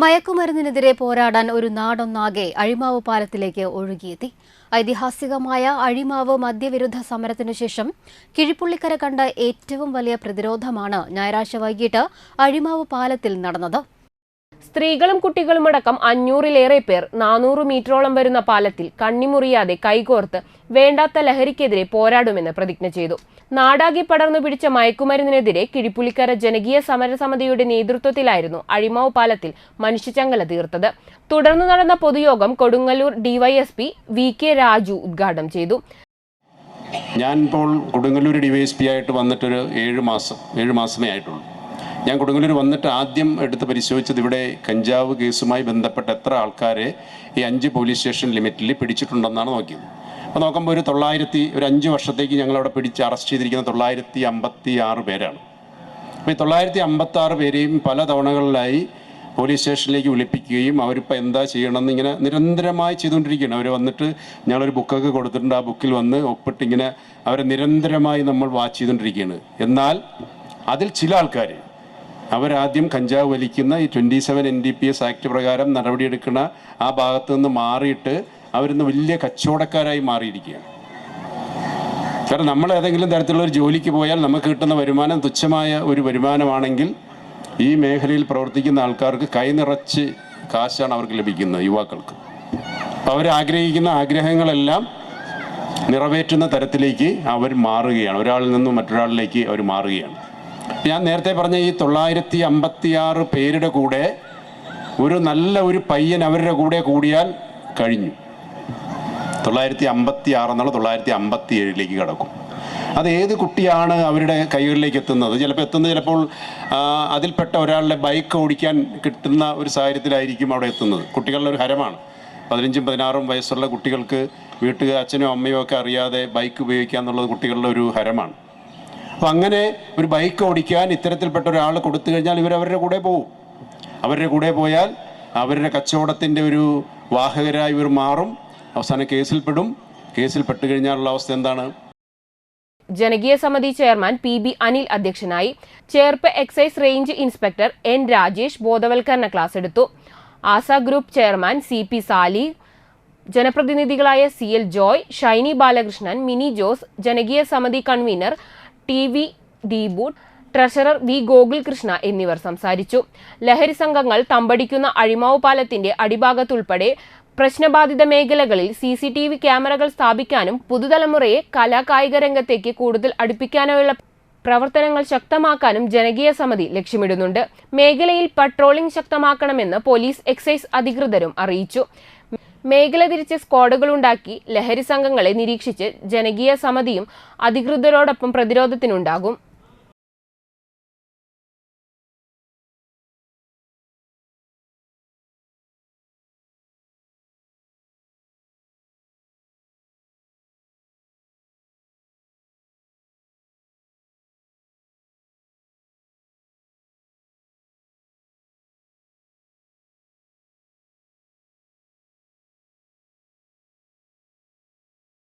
മയക്കുമരുന്നിനെതിരെ പോരാടാൻ ഒരു നാടൊന്നാകെ അഴിമാവ് പാലത്തിലേക്ക് ഒഴുകിയെത്തി. ഐതിഹാസികമായ അഴിമാവ് മദ്യവിരുദ്ധ സമരത്തിനു ശേഷം കിഴിപ്പുള്ളിക്കര കണ്ട ഏറ്റവും വലിയ പ്രതിരോധമാണ് ഞായറാഴ്ച വൈകിട്ട് അഴിമാവ് പാലത്തിൽ നടന്നത്. സ്ത്രീകളും കുട്ടികളും കുട്ടികളുമടക്കം അഞ്ഞൂറിലേറെ പേർ നാനൂറ് മീറ്ററോളം വരുന്ന പാലത്തിൽ കണ്ണിമുറിയാതെ കൈകോർത്ത് വേണ്ടാത്ത ലഹരിക്കെതിരെ പോരാടുമെന്ന് പ്രതിജ്ഞ ചെയ്തു. നാടാകെ പടർന്നു പിടിച്ച മയക്കുമരുന്നിനെതിരെ കിഴിപ്പുലിക്കര ജനകീയ സമരസമിതിയുടെ നേതൃത്വത്തിലായിരുന്നു അഴിമാവ് പാലത്തിൽ മനുഷ്യചങ്ങല തീർത്തത്. തുടർന്ന് നടന്ന പൊതുയോഗം Kodungallur DYSP V K Raju ഉദ്ഘാടനം ചെയ്തു. ഞാൻ ഇപ്പോൾ കൊടുങ്ങല്ലൂർ ഡിവൈഎസ്പി ആയിട്ട് വന്നിട്ടൊരു ഏഴ് മാസം ഏഴ് മാസമേ ആയിട്ടുള്ളൂ. ഞാൻ കൊടുങ്ങല്ലൂർ വന്നിട്ട് ആദ്യം എടുത്ത് പരിശോധിച്ചത് ഇവിടെ കഞ്ചാവ് കേസുമായി ബന്ധപ്പെട്ട എത്ര ആൾക്കാരെ ഈ അഞ്ച് പോലീസ് സ്റ്റേഷൻ ലിമിറ്റിൽ പിടിച്ചിട്ടുണ്ടെന്നാണ് നോക്കിയത്. അപ്പോൾ നോക്കുമ്പോൾ ഒരു തൊള്ളായിരത്തി ഒരു അഞ്ച് വർഷത്തേക്ക് ഞങ്ങളവിടെ പിടിച്ച് അറസ്റ്റ് ചെയ്തിരിക്കുന്ന തൊള്ളായിരത്തി അമ്പത്തി ആറ് പേരാണ്. അപ്പോൾ ഈ തൊള്ളായിരത്തി അമ്പത്തി ആറ് പേരെയും പല തവണകളിലായി പോലീസ് സ്റ്റേഷനിലേക്ക് വിളിപ്പിക്കുകയും അവരിപ്പോൾ എന്താ ചെയ്യണമെന്ന് ഇങ്ങനെ നിരന്തരമായി ചെയ്തുകൊണ്ടിരിക്കുകയാണ്. അവർ വന്നിട്ട് ഞങ്ങളൊരു ബുക്കൊക്കെ കൊടുത്തിട്ടുണ്ട്. ആ ബുക്കിൽ വന്ന് ഒപ്പിട്ട് ഇങ്ങനെ അവരെ നിരന്തരമായി നമ്മൾ വാച്ച് ചെയ്തുകൊണ്ടിരിക്കുകയാണ്. എന്നാൽ അതിൽ ചില ആൾക്കാർ അവരാദ്യം കഞ്ചാവ് വലിക്കുന്ന ഈ twenty seven N D P S act പ്രകാരം നടപടിയെടുക്കുന്ന ആ ഭാഗത്തു നിന്ന് മാറിയിട്ട് അവരിന്ന് വലിയ കച്ചവടക്കാരായി മാറിയിരിക്കുകയാണ്. കാരണം നമ്മൾ ഏതെങ്കിലും തരത്തിലുള്ള ഒരു ജോലിക്ക് പോയാൽ നമുക്ക് കിട്ടുന്ന വരുമാനം തുച്ഛമായ ഒരു വരുമാനമാണെങ്കിൽ ഈ മേഖലയിൽ പ്രവർത്തിക്കുന്ന ആൾക്കാർക്ക് കൈനിറച്ച് കാശാണ് അവർക്ക് ലഭിക്കുന്നത് യുവാക്കൾക്ക്. ആഗ്രഹിക്കുന്ന ആഗ്രഹങ്ങളെല്ലാം നിറവേറ്റുന്ന തരത്തിലേക്ക് അവർ മാറുകയാണ്. ഒരാളിൽ നിന്നും മറ്റൊരാളിലേക്ക് അവർ മാറുകയാണ്. ഞാൻ നേരത്തെ പറഞ്ഞ ഈ തൊള്ളായിരത്തി അമ്പത്തി ആറ് പേരുടെ കൂടെ ഒരു നല്ല ഒരു പയ്യൻ അവരുടെ കൂടെ കൂടിയാൽ കഴിഞ്ഞു. തൊള്ളായിരത്തി അമ്പത്തി ആറ് എന്നുള്ള തൊള്ളായിരത്തി അമ്പത്തി ഏഴിലേക്ക് കടക്കും. അത് ഏത് കുട്ടിയാണ് അവരുടെ കൈകളിലേക്ക് എത്തുന്നത്? ചിലപ്പോൾ എത്തുന്നത് ചിലപ്പോൾ അതിൽപ്പെട്ട ഒരാളുടെ ബൈക്ക് ഓടിക്കാൻ കിട്ടുന്ന ഒരു സാഹചര്യത്തിലായിരിക്കും അവിടെ എത്തുന്നത്. കുട്ടികളുടെ ഒരു ഹരമാണ്. പതിനഞ്ചും പതിനാറും വയസ്സുള്ള കുട്ടികൾക്ക് വീട്ടുകാർ അച്ഛനും അമ്മയും ഒക്കെ അറിയാതെ ബൈക്ക് ഉപയോഗിക്കുക എന്നുള്ളത് കുട്ടികളുടെ ഒരു ഹരമാണ്. അപ്പം അങ്ങനെ ഒരു ബൈക്ക് ഓടിക്കാൻ ഇത്തരത്തിൽപ്പെട്ട ഒരാൾ കൊടുത്തു കഴിഞ്ഞാൽ ഇവരവരുടെ കൂടെ പോവും. അവരുടെ കൂടെ പോയാൽ അവരുടെ കച്ചവടത്തിന്റെ ഒരു വാഹകരായി ഇവർ മാറും. അവസാനം കേസിൽപ്പെടും. കേസിൽ പെട്ട് കഴിഞ്ഞാലുള്ള അവസ്ഥ എന്താണ്? ജനകീയ സമിതി ചെയർമാൻ പി ബി അനിൽ അധ്യക്ഷനായി Cherpu excise range inspector N Rajesh ബോധവൽക്കരണ ക്ലാസ് എടുത്തു. ആസ group chairman C P Sali ജനപ്രതിനിധികളായ C L Joy Shiny Balakrishnan Mini Jose ജനകീയ സമിതി കൺവീനർ ടി വി ഡീബൂട്ട് ട്രഷറർ വി ഗോകുൽകൃഷ്ണ എന്നിവർ സംസാരിച്ചു. ലഹരി സംഘങ്ങൾ തമ്പടിക്കുന്ന അഴിമാവ് പാലത്തിന്റെ അടിഭാഗത്തുൾപ്പെടെ പ്രശ്നബാധിത മേഖലകളിൽ സി സി ടി വി ക്യാമറകൾ സ്ഥാപിക്കാനും പുതുതലമുറയെ കലാകായിക രംഗത്തേക്ക് കൂടുതൽ അടുപ്പിക്കാനുമുള്ള പ്രവർത്തനങ്ങൾ ശക്തമാക്കാനും ജനകീയ സമിതി ലക്ഷ്യമിടുന്നുണ്ട്. മേഖലയിൽ പട്രോളിംഗ് ശക്തമാക്കണമെന്ന് പോലീസ് എക്സൈസ് അധികൃതരും അറിയിച്ചു. മേഖല തിരിച്ച് സ്ക്വാഡുകളുണ്ടാക്കി ലഹരി സംഘങ്ങളെ നിരീക്ഷിച്ച് ജനകീയ സമിതിയും അധികൃതരോടൊപ്പം പ്രതിരോധത്തിനുണ്ടാകും.